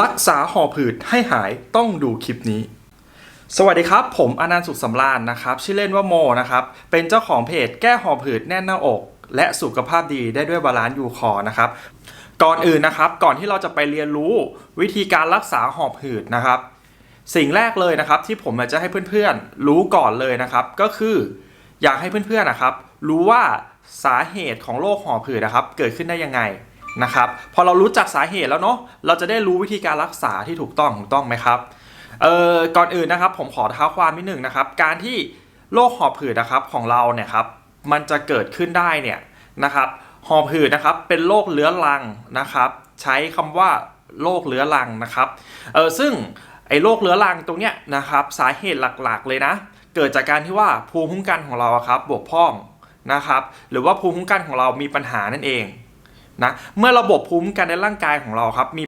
รักษาหอบหืดให้หายต้องดูคลิปนี้ สวัสดีครับ ผมอนันต์สุขสำราญนะครับ ชื่อเล่นว่าโมนะครับ เป็นเจ้าของเพจแก้หอบหืดแน่นหน้าอก และสุขภาพดีได้ด้วยบาลานซ์ยูคอนะครับ ก่อนอื่นนะครับ ก่อนที่เราจะไปเรียนรู้วิธีการรักษาหอบหืดนะครับ สิ่งแรกเลยนะครับ ที่ผมจะให้เพื่อนๆ รู้ก่อนเลยนะครับ ก็คือ อยากให้เพื่อนๆนะครับ รู้ว่าสาเหตุของโรคหอบหืดนะครับ เกิดขึ้นได้ยังไง นะครับ พอเรารู้จักสาเหตุแล้วเนาะเราจะได้รู้วิธีการรักษาที่ถูกต้องถูกต้องไหมครับเอ่อก่อนอื่นนะครับผมขอท้าความนิดหนึ่งนะครับ การที่โรคหอบหืดนะครับของเราเนี่ยครับมันจะเกิดขึ้นได้เนี่ยนะครับหอบหืดนะครับเป็นโรคเรื้อรังนะครับ ใช้คำว่าโรคเรื้อรังนะครับเออซึ่งไอ้โรคเรื้อรังตรงเนี้ยนะครับสาเหตุหลักๆเลยนะ เกิดจากการที่ว่าภูมิคุ้มกันของเราครับบกพร่องนะครับ หรือว่าภูมิคุ้มกันของเรามีปัญหานั่นเอง นะเมื่อระบบภูมิคุ้มกันในร่างกายของเราครับมี